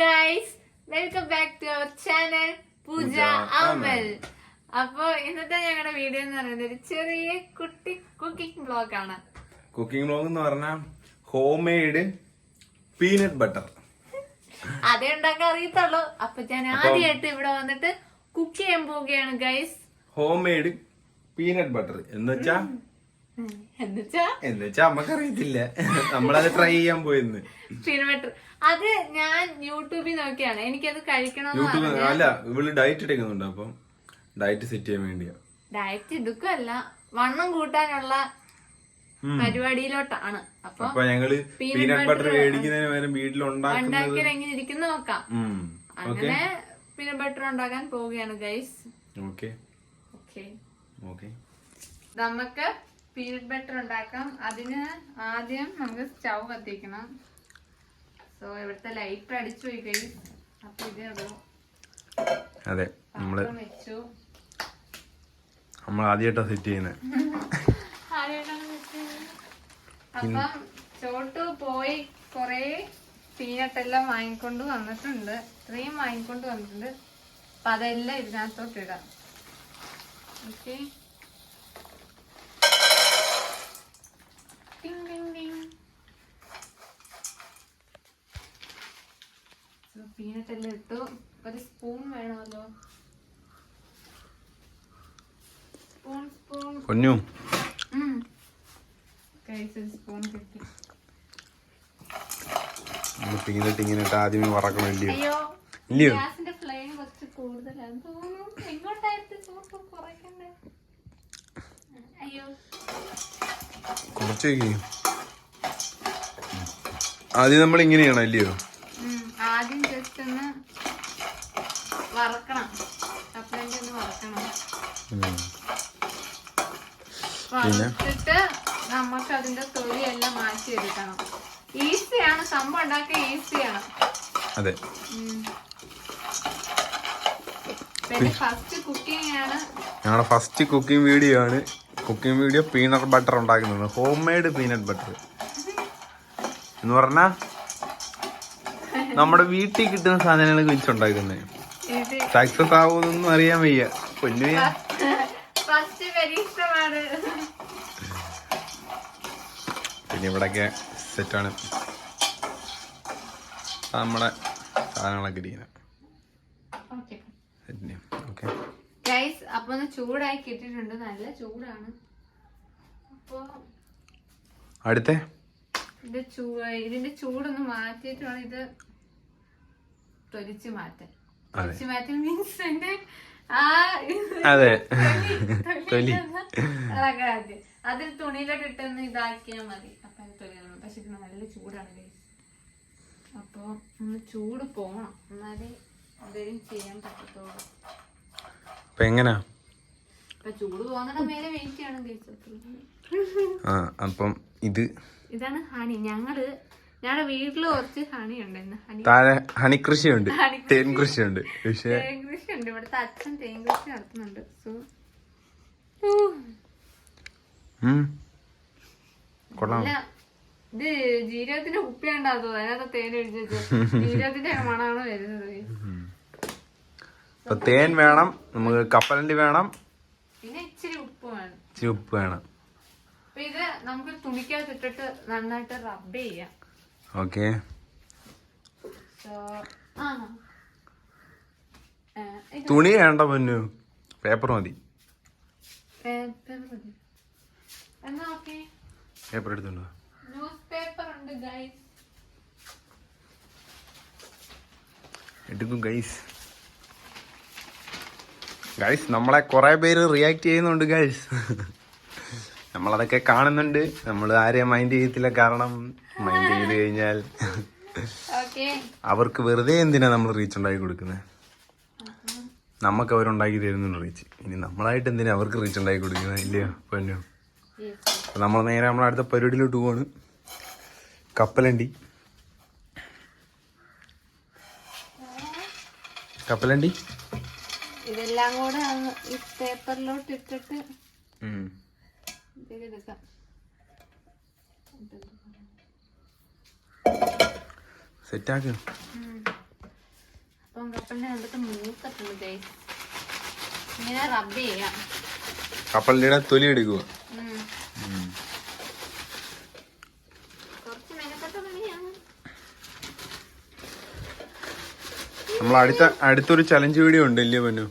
Guys welcome back to our channel Pooja Amal അപ്പോ ഇന്നത്തെ ഞങ്ങളുടെ വീഡിയോ എന്ന് പറയുന്നത് ഒരു ചെറിയ കുട്ടി കുക്കിംഗ് ബ്ലോഗ് ആണ്. കുക്കിംഗ് ബ്ലോഗ് എന്ന് പറഞ്ഞാൽ ഹോം മെയ്ഡ് പീനട്ട് ബട്ടർ അതേ ഉണ്ടാക്കാൻ അറിയത്തുള്ളൂ. അപ്പൊ ഞാൻ ആദ്യമായിട്ട് ഇവിടെ വന്നിട്ട് കുക്ക് ചെയ്യാൻ പോവുകയാണ് guys home made peanut butter എന്ന് വെച്ചാ എന്നുവെച്ചാ എന്ന് വെച്ചാ നമ്മക്കറിയത്തില്ല. നമ്മളത് ട്രൈ ചെയ്യാൻ പോയെന്ന്. കിലോമീറ്റർ അത് ഞാൻ യൂട്യൂബിൽ നോക്കിയാണ്. എനിക്കത് കഴിക്കണം യൂട്യൂബ് അല്ല ഇവൾ ഡയറ്റ് എടുക്കുന്നുണ്ട്. അപ്പം ഡയറ്റ് സെറ്റ് ചെയ്യാൻ വേണ്ടിയാ. ഡയറ്റ് എടുക്കല്ല വണ്ണം കൂട്ടാനുള്ള. പരിപാടിയിലോട്ടാണ്. അപ്പൊ ഞങ്ങൾ പീനട്ട് ബട്ടർ മേടിക്കുന്നതിന് പകരം ഉണ്ടാക്കിയാൽ എങ്ങനെ ഇരിക്കുന്ന നോക്കാം. അങ്ങനെ പീനട്ട് ബട്ടർ ഉണ്ടാക്കാൻ പോവുകയാണ് ഗൈസ് ഓക്കെ. ഓക്കെ. നമുക്ക് പീനട്ട് ബട്ടർ ഉണ്ടാക്കാം. അതിന് ആദ്യം നമുക്ക് സ്റ്റൗ കത്തിക്കണം. സോ ഇവിടുത്തെ ലൈറ്റ് അടിച്ചു പോയി ഗൈസ് അപ്പൊ ഇതേ ഉള്ളൂ അതെ നമ്മൾ വെച്ചു. നമ്മൾ ആദ്യമായിട്ടാ സെറ്റ് ചെയ്യുന്നത്? അപ്പം ചോട്ട് പോയി കൊറേ പീനട്ടെല്ലാം വാങ്ങിക്കൊണ്ട് വന്നിട്ടുണ്ട്. ഇത്രയും വാങ്ങിക്കൊണ്ട് വന്നിട്ടുണ്ട്. അപ്പൊ അതെല്ലാം ഇതിനകത്തോട്ട് ഇടാം. ഓക്കെ പീനട്ട് എല്ലാം ഇട്ടു ഒരു സ്പൂൺ വേണമല്ലോ. സ്പൂൺ സ്പൂൺ പൊന്നു. സ്പൂൺ കിട്ടി. പീനട്ട് ഇങ്ങനെ ഇട്ട് ആദ്യമേ വറക്കണം ഇല്ലയോ? ഇല്ലയോ? ഗ്യാസിന്റെ ഫ്ലെയിം കുറച്ച് കൂടുതലാണ് തോന്നുന്നു. എങ്ങോട്ടായിട്ട് ചൂട് കുറയ്ക്കണ്ടേ? കുറച്ച്. ആദ്യം നമ്മൾ ഇങ്ങനെയാണ് അല്ലയോ? ആദ്യം ജസ്റ്റ് ഒന്ന് വറക്കണം. ഒന്ന് വറക്കണം. വറുത്തിട്ട് നമുക്ക് അതിന്റെ തൊലിയെല്ലാം മാറ്റി എടുക്കണം ഈസിയാണ് സംഭവം ഉണ്ടാക്കാൻ ഈസിയാണ്. അതെ. ഫസ്റ്റ് കുക്കിംഗ് ആണ്. ഞങ്ങളുടെ ഫസ്റ്റ് കുക്കിംഗ് വീഡിയോ ആണ്. കുക്കിംഗ് വീഡിയോ പീനട്ട് ബട്ടർ ഉണ്ടാക്കുന്നത്. ഹോം മെയ്ഡ് പീനട്ട് ബട്ടർ എന്ന് പറഞ്ഞാ നമ്മുടെ വീട്ടിൽ കിട്ടുന്ന സാധനങ്ങൾ വെച്ചുണ്ടാക്കുന്നത് ഉണ്ടാക്കുന്നത് സക്സസ് ആവുമെന്നൊന്നും അറിയാൻ വയ്യ. പൊന്നു പിന്നെ ഇവിടെയൊക്കെ സെറ്റാണ് നമ്മുടെ സാധനങ്ങളൊക്കെ ഇരിക്കുന്നത് ഓക്കെ സെറ്റിന് ഓക്കെ ഗൈസ് അപ്പൊ ഒന്ന് ചൂടായി കിട്ടിയിട്ടുണ്ട്. നല്ല ചൂടാണ്. അപ്പൊ അടുത്ത? ഇത് ചൂ ഇതിന്റെ ചൂടൊന്ന് മാറ്റിയിട്ട് വേണം ഇത് തൊലിച്ച് മാറ്റാൻ. തൊലിച്ച് മാറ്റാൻ മീൻസ് എന്റെ അതെ. തൊലി തൊലി. അതിൽ തുണിയിലോട്ട് ഇട്ടൊന്ന് ഇതാക്കിയാ മതി. അപ്പൊ തൊലിയാണ് പക്ഷെ ഇത് നല്ല ചൂടാണ് അപ്പൊ ഒന്ന് ചൂട് പോണം. എന്നാലേ എന്തെങ്കിലും ചെയ്യാൻ പറ്റത്തുള്ളൂ. അപ്പൊ ആ അപ്പം ഇത്. ഇതാണ് ഹണി. ഞങ്ങൾ ഞങ്ങളുടെ വീട്ടിൽ കുറച്ച് ഹണി ഉണ്ടായിരുന്നു താഴെ ഹണി കൃഷിയുണ്ട് തേൻ കൃഷിയുണ്ട് പക്ഷെ തേൻ ഇവിടുത്തെ അച്ഛൻ തേൻ കൃഷി നടത്തുന്നുണ്ട്. സോ. കൊള്ളാം. ഇത് ജീരകത്തിന്റെ കുപ്പിയുണ്ടാകും അതിനകത്ത് തേൻ ഒഴിച്ചു ജീരകത്തിന്റെ മണമാണ് വരുന്നത്. തേൻ വേണം. നമുക്ക് കപ്പലണ്ടി വേണം. പിന്നെ ഇച്ചിരി ഉപ്പ് വേണം. ഇച്ചിരി ഉപ്പ് വേണം. അപ്പൊ ഇത് നമുക്ക് തുണിക്കകത്ത് ഇട്ടിട്ട് നന്നായിട്ട് റബ്ബ് ചെയ്യാം. ഓക്കെ. തുണി വേണ്ട പൊന്നു. പേപ്പർ മതി. പേപ്പർ എടുത്തുണ്ടോ ന്യൂസ് പേപ്പർ ഉണ്ട് ഗൈസ് എടുക്കും ഗൈസ് ഗൈസ് നമ്മളെ കുറെ പേര് റിയാക്ട് ചെയ്യുന്നുണ്ട് ഗൈസ് നമ്മളതൊക്കെ കാണുന്നുണ്ട്. നമ്മൾ ആരെയും മൈൻഡ് ചെയ്യത്തില്ല കാരണം മൈൻഡ് ചെയ്ത് കഴിഞ്ഞാൽ അവർക്ക് വെറുതെ എന്തിനാ നമ്മൾ റീച്ച് ഉണ്ടാക്കി കൊടുക്കുന്നത് നമുക്ക് അവരുണ്ടാക്കി തരുന്നുണ്ട് റീച്ച് ഇനി നമ്മളായിട്ട് എന്തിനാ അവർക്ക് റീച്ച് ഉണ്ടാക്കി കൊടുക്കുന്നത് ഇല്ലയോ? പൊന്നു? അപ്പൊ നമ്മൾ നേരെ നമ്മളെ അടുത്ത പരിപാടിയിലോട്ട് പോവാണ്. കപ്പലണ്ടി. കപ്പലണ്ടി? ഇതെല്ലാം കൂടെ ഈ പേപ്പറിലോട്ട് ഇട്ടിട്ട്. ഇതിലെടുക്കാം. സെറ്റാക്ക്. കപ്പലിനെ കണ്ടിട്ട് ഇങ്ങനെ റബ്ബ് ചെയ്യാം. കപ്പലിന്റെ തൊലി എടുക്കുക ഉം. കുറച്ച് മെനക്കെട്ട പണിയാണ് നമ്മൾ അടുത്ത അടുത്തൊരു ചലഞ്ച് വീഡിയോ ഉണ്ട് ഇല്ലേ പൊന്നു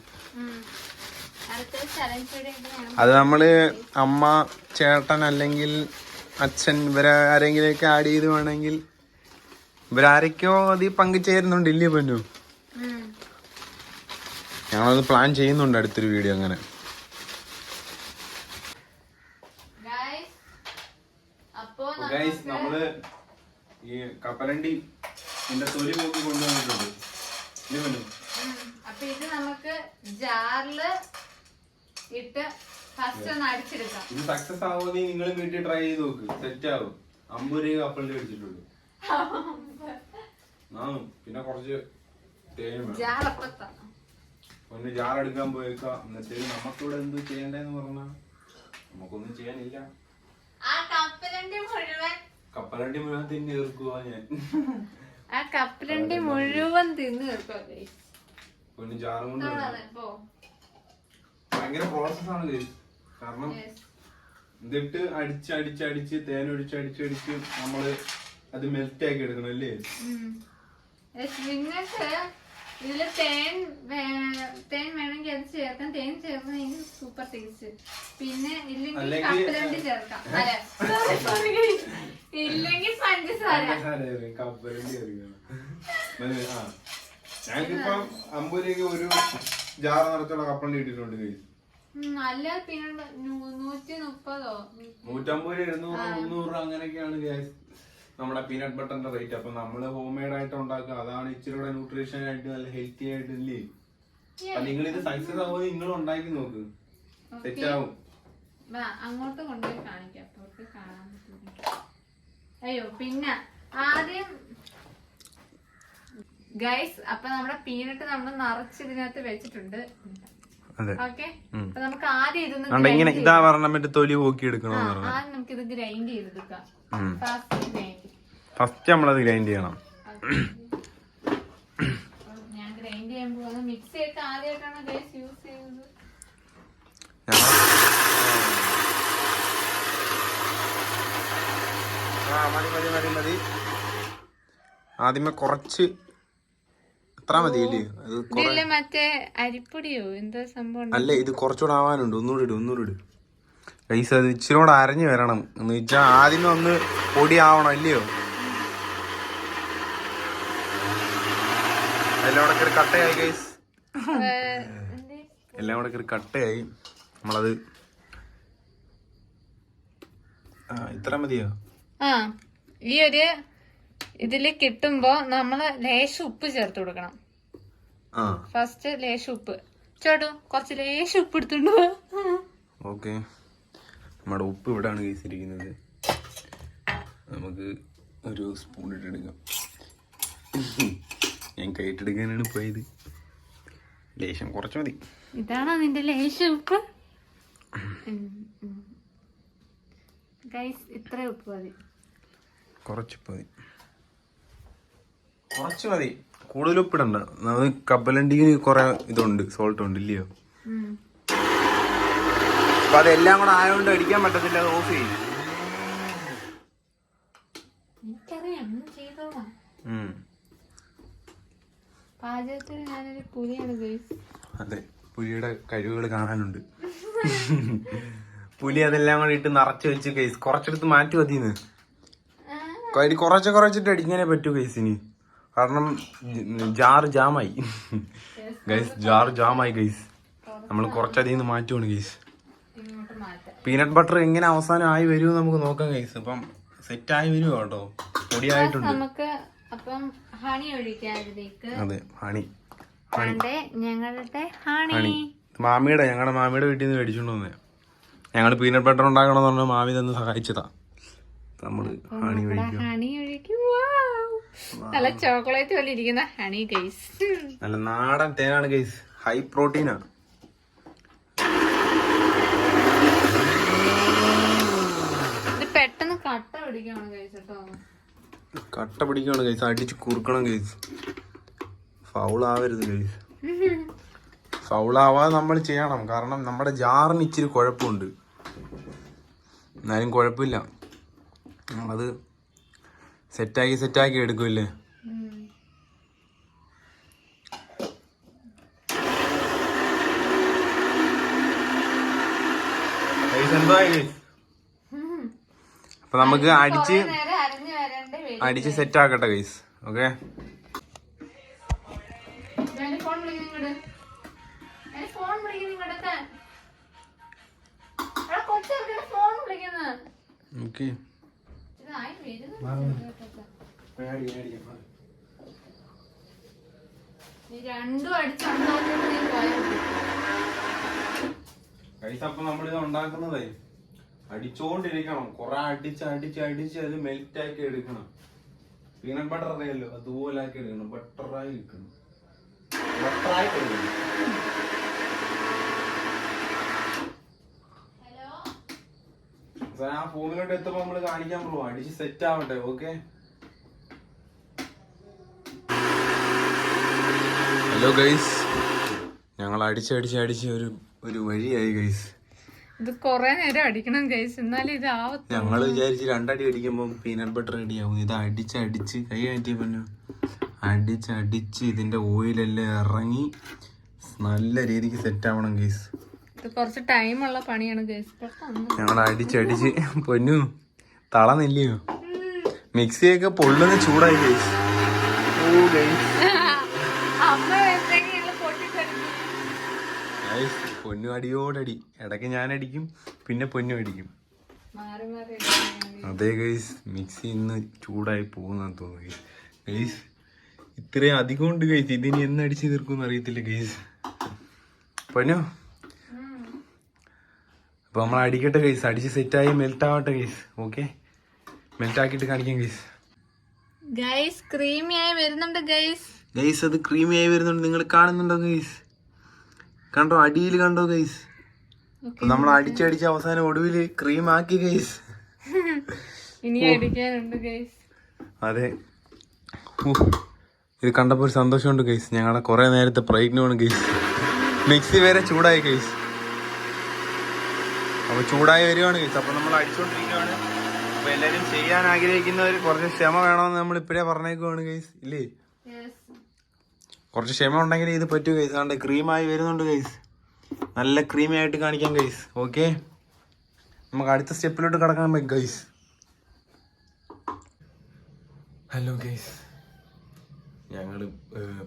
അത് നമ്മൾ അമ്മ ചേട്ടൻ അല്ലെങ്കിൽ അച്ഛൻ ഇവരെ ആരെങ്കിലുമൊക്കെ ആഡ് ചെയ്ത് വേണമെങ്കിൽ ഇവരാരൊക്കെയോ അതിൽ പങ്കുചേരുന്നുണ്ട് ഇല്ലേ പൊന്നു. ഞങ്ങളത് പ്ലാൻ ചെയ്യുന്നുണ്ട് അടുത്തൊരു വീഡിയോ അങ്ങനെ നമ്മൾ ഈ കപ്പലണ്ടി എന്റെ തൊലി പോക്കി കൊണ്ടുവന്നിട്ടുണ്ട്. അപ്പൊ ഇത് നമുക്ക് ജാറിൽ ഇട്ട് ഫസ്റ്റ് ഒന്ന് അടിച്ചെടുക്കാം. ഇത് സക്സസ് ആവുമെന്ന് നിങ്ങൾ വീട്ടിൽ ട്രൈ ചെയ്ത് നോക്ക്. സെറ്റ് ആവും. അമ്പത് രൂപ കപ്പലിന്റെ അടിച്ചിട്ടുള്ളൂ പിന്നെ കുറച്ച് ഒന്ന് ജാർ എടുക്കാൻ പോയേക്കാം. എന്നിട്ട് നമുക്കിവിടെ എന്ത് ചെയ്യണ്ടെന്ന് പറഞ്ഞാ? നമുക്കൊന്നും ചെയ്യാനില്ല. ആ കപ്പലണ്ടി മുഴുവൻ കപ്പലണ്ടി മുഴുവൻ തിന്നി തീർക്കുക ഞാൻ. ആ കപ്പലണ്ടി മുഴുവൻ തിന്നു തീർക്കും ഭയങ്കര പ്രോസസ് ആണ്. കാരണം എന്നിട്ട് അടിച്ച് അടിച്ച് അടിച്ച് തേൻ ഒഴിച്ച് അടിച്ച് അടിച്ച് നമ്മൾ അത് മെൽറ്റ് ആക്കി എടുക്കണം അല്ലേ? നിങ്ങൾക്ക് ഇതിൽ തേൻ തേൻ വേണമെങ്കിൽ അത് ചേർക്കാം. തേൻ ചേർക്കുന്ന സൂപ്പർ ടേസ്റ്റ് പിന്നെ ഇല്ലെങ്കിൽ കപ്പലണ്ടി ചേർക്കാം. അല്ല. ഇല്ലെങ്കിൽ പഞ്ചസാര. ഞങ്ങൾക്കിപ്പം ഒരു ജാർ നിറച്ചുള്ള കപ്പലണ്ടി കിട്ടിയിട്ടുണ്ട് guys. അല്ല പിന്നെ നൂറ്റി മുപ്പതോ? നൂറ്റമ്പത് എഴുന്നൂറ് മുന്നൂറ് അങ്ങനെയൊക്കെയാണ് ഗ്യാസ് നമ്മുടെ പീനട്ട് ബട്ടറിന്റെ റേറ്റ് അപ്പൊ നമ്മൾ ഹോം മെയ്ഡ് ആയിട്ട് ഉണ്ടാക്കുക. അതാണ് ഇച്ചിരി കൂടെ ന്യൂട്രീഷൻ ആയിട്ട് നല്ല ഹെൽത്തി ആയിട്ട് ഇല്ലേ? അപ്പൊ നിങ്ങൾ ഇത് സക്സസ് ആവുമ്പോൾ നിങ്ങൾ ഉണ്ടാക്കി നോക്ക്. സെറ്റ് ആവും അങ്ങോട്ട് കൊണ്ടുപോയി കാണിക്കാം. കാണാൻ അയ്യോ പിന്നെ ആദ്യം ഗൈസ് അപ്പൊ നമ്മുടെ പീനട്ട് നമ്മൾ നിറച്ച് ഇതിനകത്ത് വെച്ചിട്ടുണ്ട്. അതെ. ഓക്കെ അപ്പൊ നമുക്ക് ആദ്യം ഇതൊന്ന് കണ്ട ഇങ്ങനെ grind ഇതാ പറഞ്ഞ തൊലി പോക്കി ആ, ആദ്യം നമുക്ക് ഇത് ഗ്രൈൻഡ് ചെയ്തെടുക്കാം. ഫാസ്റ്റ് ഫസ്റ്റ് നമ്മളത് ഗ്രൈൻഡ് ചെയ്യണം. മതി മതി മതി മതി. ആദ്യമേ കുറച്ച് എത്ര മതി ഇല്ലേ അത് കൊറ- ഇതിൽ മറ്റേ അരിപ്പൊടിയോ? എന്തോ സംഭവം ഉണ്ട്? അല്ല ഇത് കുറച്ചുകൂടെ ആവാനുണ്ട്. ഒന്നുകൂടി ഇടും ഒന്നുകൂടി ഇടും. പൈസ അത് ഇച്ചിരി കൂടെ അരഞ്ഞു വരണം. എന്ന് വെച്ചാൽ ആദ്യമേ ഒന്ന് പൊടി ആവണം അല്ലയോ? എല്ലാം കൂടെ കയറി കട്ടയായി ഗൈസ് എല്ലാം കൂടെ കയറി കട്ടയായി. നമ്മളത് ഇത്ര മതിയോ? ആ ഈ ഒരു ഇതിൽ കിട്ടുമ്പോ നമ്മൾ ലേശം ഉപ്പ് ചേർത്ത് കൊടുക്കണം. ഫസ്റ്റ് ലേശം ഉപ്പ്. ചേട്ടു കുറച്ച് ലേശം ഉപ്പ് എടുത്തുണ്ട്. ഓക്കെ. നമ്മുടെ ഉപ്പ് ഇവിടെയാണ് കഴിച്ചിരിക്കുന്നത് നമുക്ക് ഒരു സ്പൂൺ ഇട്ടെടുക്കാം ഞാൻ കയറ്റെടുക്കാനാണ് പോയത്. ലേശം കുറച്ച് മതി. ഇതാണോ നിന്റെ ലേശം ഉപ്പ്. ഗൈസ് ഇത്ര ഉപ്പ് മതി. കുറച്ച് ഉപ്പ് മതി. കുറച്ച് മതി. കൂടുതൽ ഉപ്പിടണ്ട നമ്മൾ കപ്പലണ്ടിക്ക് കുറെ ഇതുണ്ട് സോൾട്ട് ഉണ്ട് ഇല്ലയോ. അപ്പൊ അതെല്ലാം കൂടെ ആയതുകൊണ്ട് അടിക്കാൻ പറ്റത്തില്ല അത് ഓഫ് ചെയ്യും. എനിക്കറിയാം ചെയ്തോളാം. ഞാനൊരു പുലിയാണ് ഗൈസ്. അതെ പുലിയുടെ കഴിവുകൾ കാണാനുണ്ട്. പുലി അതെല്ലാം കൂടി ഇട്ട് നിറച്ച് വെച്ച് കേസ് കുറച്ചെടുത്ത് മാറ്റി മതിന്ന്. കരി കുറച്ച് കുറച്ചിട്ട് അടിക്കാനേ പറ്റൂ കേസിന് കാരണം ജാർ ജാമായി. ഗൈസ് ജാർ ജാമായി ഗൈസ്. നമ്മൾ കുറച്ചധികം നിന്ന് മാറ്റുവാണ് ഗൈസ്. പീനട്ട് ബട്ടർ എങ്ങനെ അവസാനം ആയി വരുമോ നമുക്ക് നോക്കാം ഗൈസ്. അപ്പം സെറ്റ് ആയി വരുമോ കേട്ടോ. പൊടിയായിട്ടുണ്ട് നമുക്ക് അപ്പം ഹണി ഒഴിക്കാം ഇതിലേക്ക് അതെ ഹണി. ഹണി. ഞങ്ങളുടെ ഹണി. മാമിയുടെ ഞങ്ങളുടെ മാമിയുടെ വീട്ടിൽ നിന്ന് മേടിച്ചോണ്ട് വന്നേ ഞങ്ങൾ പീനട്ട് ബട്ടർ ഉണ്ടാക്കണമെന്ന് പറഞ്ഞാൽ മാമി തന്നെ സഹായിച്ചതാ. നമ്മൾ ഹണി ഹണി. നല്ല ചോക്ലേറ്റ് പോലെ ഇരിക്കുന്ന ഹണി ഗൈസ് നല്ല നാടൻ തേനാണ് ഗൈസ് ഹൈ പ്രോട്ടീനാ ഇത് പെട്ടെന്ന് കട്ട പിടിക്കണം ഗൈസ് കേട്ടോ. കട്ട പിടിക്കണം ഗൈസ് അടിച്ച് കുറുക്കണം ഗൈസ് ഫൗളാവരുത് ഗൈസ് ഫൗളാവാതെ നമ്മൾ ചെയ്യണം. കാരണം നമ്മുടെ ജാറിന് ഇച്ചിരി കുഴപ്പമുണ്ട്. എന്നാലും കുഴപ്പമില്ല. നമ്മളത് സെറ്റാക്കി സെറ്റാക്കി എടുക്കുമല്ലേ. അപ്പൊ നമുക്ക് അടിച്ച് കുറേ നേരം അരഞ്ഞു വരേണ്ട വരും അടിച്ച് സെറ്റ് ആക്കട്ടെ ഗൈസ് ഓക്കെ രണ്ടും അപ്പൊ നമ്മളിത് ഉണ്ടാക്കുന്നതേ അടിച്ചോണ്ടിരിക്കണം. കൊറേ അടിച്ച് അടിച്ച് അടിച്ച് അത് മെൽറ്റ് ആക്കി എടുക്കണം. പീനട്ട് ബട്ടർ അറിയാലോ? അതുപോലെ ആക്കി എടുക്കണം ബട്ടറായി എടുക്കണം ബട്ടറായി എടുക്കണം ആ ഫോമിലോട്ട് എത്തുമ്പോ നമ്മൾ കാണിക്കാൻ പോവാം. അടിച്ച് സെറ്റ് ആവട്ടെ ഓക്കെ ഹലോ ഗൈസ് ഞങ്ങൾ അടിച്ചടിച്ച് അടിച്ച് ഒരു ഒരു വഴിയായി ഗൈസ് ഇത് കൊറേ നേരം അടിക്കണം ഗൈസ് എന്നാലും ഇത് ആവത്ത് ഞങ്ങൾ വിചാരിച്ചു രണ്ടടി അടിക്കുമ്പോൾ പീനട്ട് ബട്ടർ റെഡിയാവും ഇത് അടിച്ച് അടിച്ച് കൈ മാറ്റി പന്നു. അടിച്ച് അടിച്ച് ഇതിന്റെ ഓയിലെല്ലാം ഇറങ്ങി നല്ല രീതിക്ക് സെറ്റ് ആവണം ഗൈസ് ഇത് കുറച്ച് ടൈം ഉള്ള പണിയാണ് ഗൈസ് പെട്ടെന്ന്. ഞങ്ങൾ അടിച്ചടിച്ച് പൊന്നു തളന്നില്ലയോ മിക്സിയൊക്കെ പൊള്ളുന്ന ചൂടായി ഗൈസ് ഓ ഗൈസ് പൊന്നു അടിയോടടി ഇടയ്ക്ക് ഞാൻ അടിക്കും പിന്നെ പൊന്നു അടിക്കും. അതെ ഗൈസ് മിക്സി ഇന്ന് ചൂടായി പോകുന്ന തോന്നുന്നു ഗൈസ് ഇത്രയും അധികം ഉണ്ട് ഗൈസ് ഇതിനി എന്ന് അടിച്ച് തീർക്കും അറിയത്തില്ല ഗൈസ് പൊന്നു? അപ്പോൾ അപ്പൊ നമ്മൾ അടിക്കട്ടെ ഗൈസ് അടിച്ച് സെറ്റായി മെൽറ്റ് ആവട്ടെ ഗൈസ് ഓക്കെ മെൽറ്റ് ആക്കിയിട്ട് കാണിക്കാം ഗൈസ് ഗൈസ് ക്രീമിയായി വരുന്നുണ്ട് ഗൈസ് ഗൈസ് അത് ക്രീമിയായി വരുന്നുണ്ട്. നിങ്ങൾ കാണുന്നുണ്ടോ ഗൈസ് കണ്ടോ അടിയിൽ കണ്ടോ ഗൈസ് നമ്മൾ അടിച്ചടിച്ച് അവസാനം ഒടുവിൽ ക്രീം ആക്കി ഗൈസ് ഇനി അടിക്കാനുണ്ട് ഗൈസ് അതെ. ഇത് കണ്ടപ്പോൾ ഒരു സന്തോഷമുണ്ട് ഗൈസ് ഞങ്ങളുടെ കുറെ നേരത്തെ പ്രയത്നമാണ് ഗൈസ് മിക്സി വരെ ചൂടായി ഗൈസ് അപ്പൊ ചൂടായി വരികയാണ് ഗൈസ് അപ്പൊ നമ്മൾ അടിച്ചോണ്ടിരിക്കുകയാണ് അപ്പൊ എല്ലാരും ചെയ്യാൻ ആഗ്രഹിക്കുന്നവർ കുറച്ച് ക്ഷമ വേണമെന്ന് നമ്മൾ ഇപ്പോഴേ പറഞ്ഞേക്കുവാണ് ഗൈസ് ഇല്ലേ? കുറച്ച് ക്ഷമ ഉണ്ടെങ്കിൽ ഇത് പറ്റൂ ഗൈസ് അതുകൊണ്ട് ക്രീമായി വരുന്നുണ്ട് ഗൈസ് നല്ല ക്രീമി ആയിട്ട് കാണിക്കാം ഗൈസ് ഓക്കെ നമുക്ക് അടുത്ത സ്റ്റെപ്പിലോട്ട് കിടക്കാൻ പറ്റും ഗൈസ് ഹലോ ഗൈസ് ഞങ്ങൾ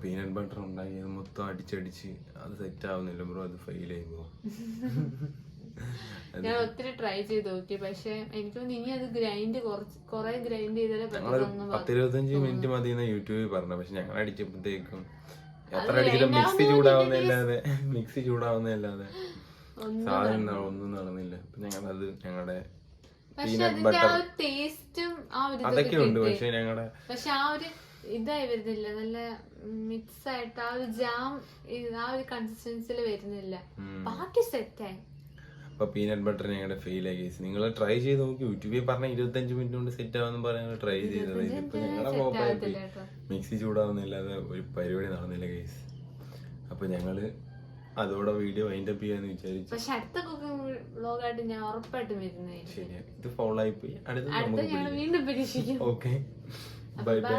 പീനട്ട് ബട്ടർ ഉണ്ടാക്കിയത് മൊത്തം അടിച്ചടിച്ച് അത് സെറ്റ് ആവുന്നില്ല ബ്രോ അത് ഫെയിൽ ആയി പോകും ഞാൻ ഒത്തിരി ട്രൈ ചെയ്ത് നോക്കി. പക്ഷെ എനിക്ക് തോന്നുന്നു ഇനി അത് ഗ്രൈൻഡ് കുറച്ച് കൊറേ ഗ്രൈൻഡ് ചെയ്താലേ ഞങ്ങളൊരു പറ്റുന്നു പത്ത് ഇരുപത്തഞ്ച് മിനിറ്റ് മതി എന്ന് യൂട്യൂബിൽ പറഞ്ഞു പക്ഷെ ഞങ്ങൾ അടിച്ചപ്പോഴത്തേക്കും എത്ര അടിച്ചിട്ടും മിക്സി ചൂടാവുന്നല്ലാതെ മിക്സി ചൂടാവുന്നല്ലാതെ സാധനം ഒന്നും നടന്നില്ല. അപ്പൊ ഞങ്ങളത് ഞങ്ങളുടെ അതൊക്കെ ഉണ്ട്. പക്ഷെ ഞങ്ങളുടെ പക്ഷെ ആ ഒരു ഇതായി വരുന്നില്ല. നല്ല മിക്സ് ആയിട്ട് ആ ഒരു ജാം ആ ഒരു കൺസിസ്റ്റൻസിൽ വരുന്നില്ല. ബാക്കി സെറ്റായി അപ്പൊ പീനട്ട് ബട്ടർ ഞങ്ങളുടെ ഫെയിൽ ആയി കേസ് നിങ്ങൾ ട്രൈ ചെയ്ത് നോക്കി. യൂട്യൂബിൽ പറഞ്ഞ ഇരുപത്തഞ്ച് മിനിറ്റ് കൊണ്ട് സെറ്റ് ആവുന്ന പറഞ്ഞ ട്രൈ ചെയ്തത് ഇതിപ്പോ ഞങ്ങളുടെ പോയി. മിക്സി ചൂടാവുന്നില്ലാതെ ഒരു പരിപാടി നടന്നില്ല കേസ് അപ്പൊ ഞങ്ങൾ അതോടെ വീഡിയോ വൈൻഡ് അപ്പ് ചെയ്യാന്ന് വിചാരിച്ചു. പക്ഷെ അടുത്ത കുക്കിംഗ് വ്ലോഗായിട്ട് ഞാൻ ഉറപ്പായിട്ടും വരുന്നതായിരിക്കും. ശരി ഇത് ഫോളോ ആയി പോയി. അടുത്ത വീണ്ടും പരീക്ഷിക്കും. Okay bye bye